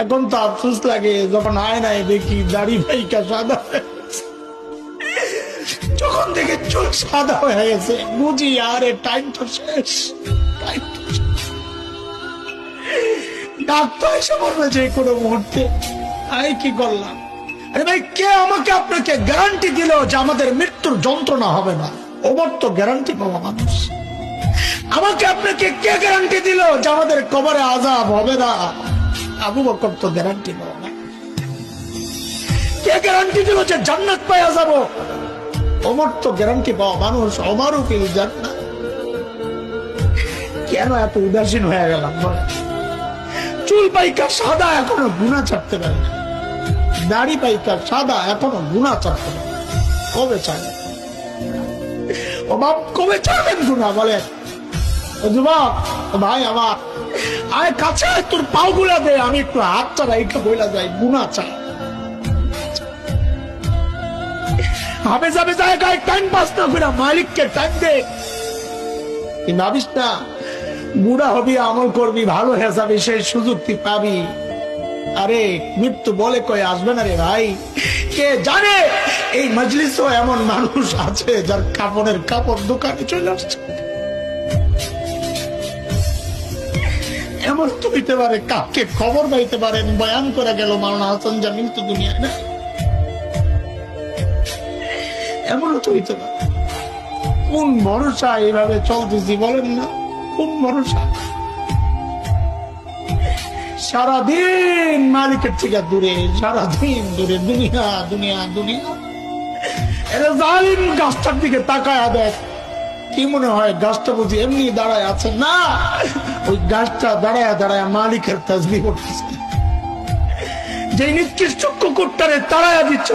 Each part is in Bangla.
এখন তো আফসোস লাগে, যখন আয় নাই দেখি দাড়ি ভাইকা সাদা যখন দেখে চোখ সাদা হয়ে গেছে, বুঝি আরে টাইম তো শেষ ডাক্তার এসে বলবে যে কোনো মুহূর্তে আই কি করলাম? আরে ভাই, কে আমাকে আপনাকে গ্যারান্টি দিল যে আমাদের মৃত্যুর যন্ত্রণা হবে না? ওবার তো গ্যারান্টি পাওয়া মানুষ। আমাকে আপনাকে কে গ্যারান্টি দিল যে আমাদের কবরে আজাব হবে না? আবু বকর তো গ্যারান্টি পাওয়া না। কে গ্যারান্টি দিল যে জান্নাত পাওয়া যাব? ওমর তো গ্যারান্টি পাওয়া মানুষ, ওমারও ফিল জান্নাত কেন এত উদাসীন হয়ে গেলাম চুল পাইকা সাদা, এখনও গুণা চাপতে পারে না। দাড়ি পাইকা সাদা, এখনও গুণা চাপতে পারে কবে চায় ও বাপ, কবে চাবেন গুণা বলেন? ও যুবক ভাই আমার। আয় কাছে, তোর পাও গুলা দে, আমি একটু হাত চালা বইলা যাই চাই হাবে যাবে টাইম পাস না মালিককে টাইম দে। না, বুড়া হবি, আমল করবি, ভালো হয়ে যাবে, সেই সুযোগ তুই পাবি। আরে, মৃত্যু বলে কয়ে আসবে না রে ভাই। কে জানে, এই মজলিসও এমন মানুষ আছে যার কাপড়ের কাপড় দোকানে চলে আসছে। এমন হইতে পারে, কাকে খবর পাইতে পারেন বয়ান করে গেল মাওলানা হাসান জামিল তো দুনিয়ায় না? এমনও তো হইতে পারে। কোন ভরসা এইভাবে চলতেছি বলেন না? কোন ভরসা? সারাদিন মালিকের থেকে দূরে, সারাদিন দূরে, দুনিয়া দুনিয়া দুনিয়া। এরা জালিম গাছটার দিকে তাকায় দেখ। কি মনে হয় গাছটা বুঝি এমনি দাঁড়ায় আছে? না! ওই গাছটা দাঁড়ায় দাঁড়ায় মালিকের তাজবি করতেছে। যে নিকৃষ্ট কুকুরটারে তাড়ায় দিচ্ছ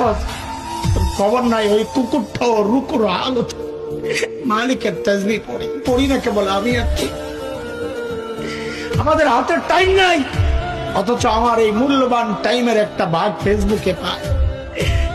খবর নাই, ওই কুকুরটাও রুকুর হালত মালিকের তাজবি পড়ি। পড়ি না কেবল আমি আর কি। আমাদের হাতে টাইম নাই, অথচ আমার এই মূল্যবান টাইমের একটা ভাগ ফেসবুকে পায়।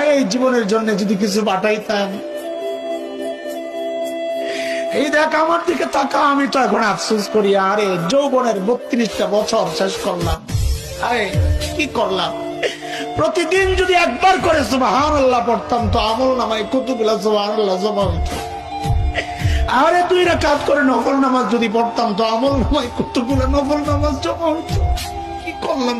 এই জীবনের জন্য যদি কিছু পাঠাইতাম। এই দেখ, আমার দিকে তাকা, আমি তো এখন আফসোস করি। আরে, যৌবনের বত্রিশটা বছর শেষ করলাম। আরে, কি করলাম? প্রতিদিন যদি একবার করে আল্লাহ পড়তাম, তো আমল নামায় কতগুলা সুবাহান জমা হইতো আরে করে নফল নামাজ যদি পড়তাম, তো আমল নামায় কতগুলো নফল নামাজ জমা কি করলাম?